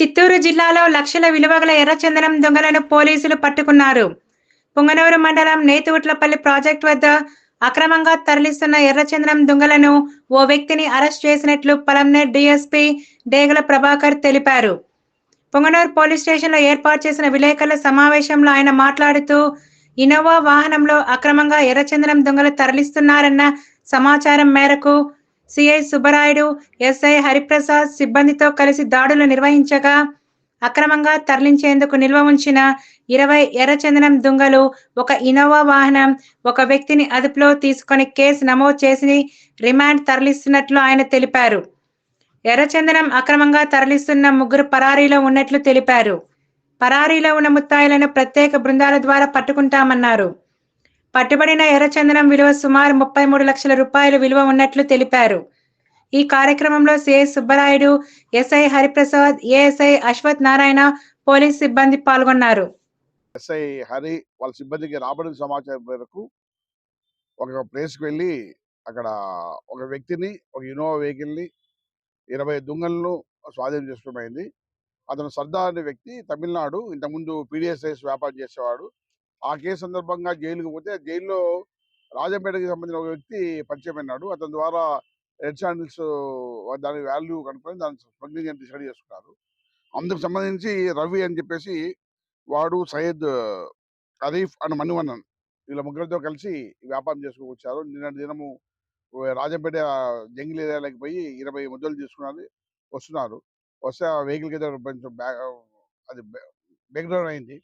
చిత్తూరు జిల్లాలో లక్షల విలువగల ఎర్రచందనం దొంగలను పోలీసులు పట్టుకున్నారు. పుంగనూరు మండలం నేతివుట్లపల్లి ప్రాజెక్ట్ వద్ద అక్రమంగా తరలిస్తున్న ఎర్రచందనం దొంగలను ఓ వ్యక్తిని అరెస్ట్ చేసినట్లు పలంనేర్ డీఎస్పీ డేగల ప్రభాకర్ తెలిపారు. పొంగనూరు పోలీస్ స్టేషన్లో ఏర్పాటు చేసిన విలేకరుల సమావేశంలో ఆయన మాట్లాడుతూ ఇనోవా వాహనంలో అక్రమంగా ఎర్రచందనం దొంగలు తరలిస్తున్నారన్న సమాచారం మేరకు సిఐ సుబ్బరాయుడు ఎస్ఐ హరిప్రసాద్ సిబ్బందితో కలిసి దాడులు నిర్వహించగా అక్రమంగా తరలించేందుకు నిల్వ ఉంచిన ఇరవై ఎర్రచందనం దుంగలు ఒక ఇనోవా వాహనం ఒక వ్యక్తిని అదుపులో తీసుకొని కేసు నమోదు చేసి రిమాండ్ తరలిస్తున్నట్లు ఆయన తెలిపారు. ఎర్రచందనం అక్రమంగా తరలిస్తున్న ముగ్గురు పరారీలో ఉన్నట్లు తెలిపారు. పరారీలో ఉన్న ముత్తాయిలను ప్రత్యేక బృందాల ద్వారా పట్టుకుంటామన్నారు. పట్టుబడిన ఎర్రచందనం విలువ సుమారు ముప్పై మూడు లక్షల రూపాయలు విలువ ఉన్నట్లు తెలిపారు. ఈ కార్యక్రమంలో CI Subbarayudu SI Hariprasad ASI Ashwath Narayana police సిబ్బంది పాల్గొన్నారు. ఎస్ఐ హరి వాళ్ళ సిబ్బందికి రాబడిన సమాచారం మేరకు ఒక ప్లేస్కి వెళ్ళి అక్కడ ఒక వ్యక్తిని ఒక ఇన్నోవా వెహికల్ని ఇరవై దుంగలను స్వాధీనం చేసుకోమైంది అతను సర్దార్ అనే వ్యక్తి తమిళనాడు ఇంతకుముందు పీడిఎస్ఐస్ వ్యాపారం చేసేవాడు. ఆ కేసు సందర్భంగా జైలుకు పోతే జైల్లో రాజంపేటకి సంబంధించిన ఒక వ్యక్తి పరిచయం అయినాడు. అతని ద్వారా రెడ్ శాండిల్స్ దాని వాల్యూ కనుక్కొని దాని స్మగ్లింగ్ అని డిసైడ్ చేసుకున్నారు. అందుకు సంబంధించి రవి అని చెప్పేసి వాడు సయ్యద్ అరీఫ్ అండ్ మణివన్నన్ వీళ్ళ ముగ్గురితో కలిసి వ్యాపారం చేసుకొచ్చారు వచ్చారు దినము రాజంపేట జంగిల్ ఏరియాలోకి పోయి ఇరవై ముద్దలు తీసుకున్నారు వస్తున్నారు. వస్తే ఆ వెహికల్ అయితే కొంచెం బ్యాక్ అది బ్రేక్ డౌన్ అయింది.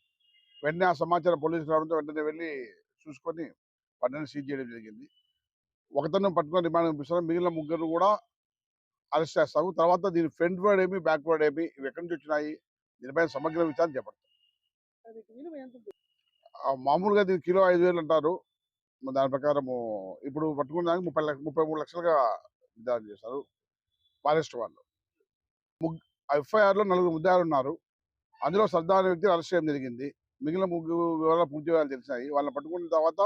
వెంటనే ఆ సమాచారం పోలీసులు రావడంతో వెంటనే వెళ్ళి చూసుకొని పట్టణాన్ని సీజ్ చేయడం జరిగింది. ఒకతను పట్టుకొని రిమాండ్ పంపిస్తున్నాం మిగిలిన ముగ్గురు కూడా అరెస్ట్ చేస్తాము తర్వాత దీని ఫ్రంట్ వర్డ్ ఏమి బ్యాక్ వర్డ్ ఏమి ఇవి ఎక్కడి నుంచి వచ్చినాయి దీనిపైన సమగ్ర విచారణ చేపడతాం మామూలుగా దీని కిలో ఐదు వేలు అంటారు. దాని ప్రకారము ఇప్పుడు పట్టుకున్న దానికి ముప్పై లక్ష ముప్పై మూడు లక్షలుగా విధానం చేశారు ఫారెస్ట్ వాళ్ళు. ముగ్ ఎఫ్ఐఆర్లో నలుగురు ముద్దాయిలు ఉన్నారు అందులో సర్దార్ అనే వ్యక్తిని అరెస్ట్ చేయడం జరిగింది. మిగిలిన ముగ్గురు వివరాలు పూర్తి వివరాలు తెలిసినాయి. వాళ్ళని పట్టుకున్న తర్వాత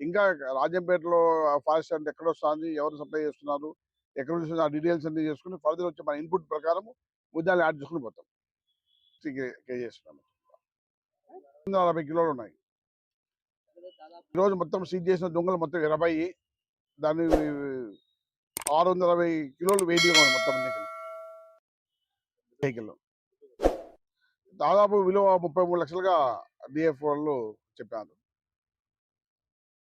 ఇంకా రాజంపేటలో ఫారెస్ట్ అంటే ఎక్కడ వస్తుంది ఎవరు సప్లై చేస్తున్నారు ఎక్కడ నుంచి ఆ డీటెయిల్స్ అన్ని చేసుకుని ఫర్దర్ వచ్చే మన ఇన్పుట్ ప్రకారం ముద్దాన్ని యాడ్ చేసుకుని పోతాం. చేస్తున్నాము వందల నలభై కిలోలు ఉన్నాయి. ఈరోజు మొత్తం సీజ్ చేసిన దొంగలు మొత్తం ఇరవై. దాని ఆరు వందల అరవై కిలోలు వెయిట్ మొత్తం వెహికల్ దాదాపు విలువ ముప్పై మూడు లక్షలుగా డిఎఫ్ వాళ్ళు చెప్పారు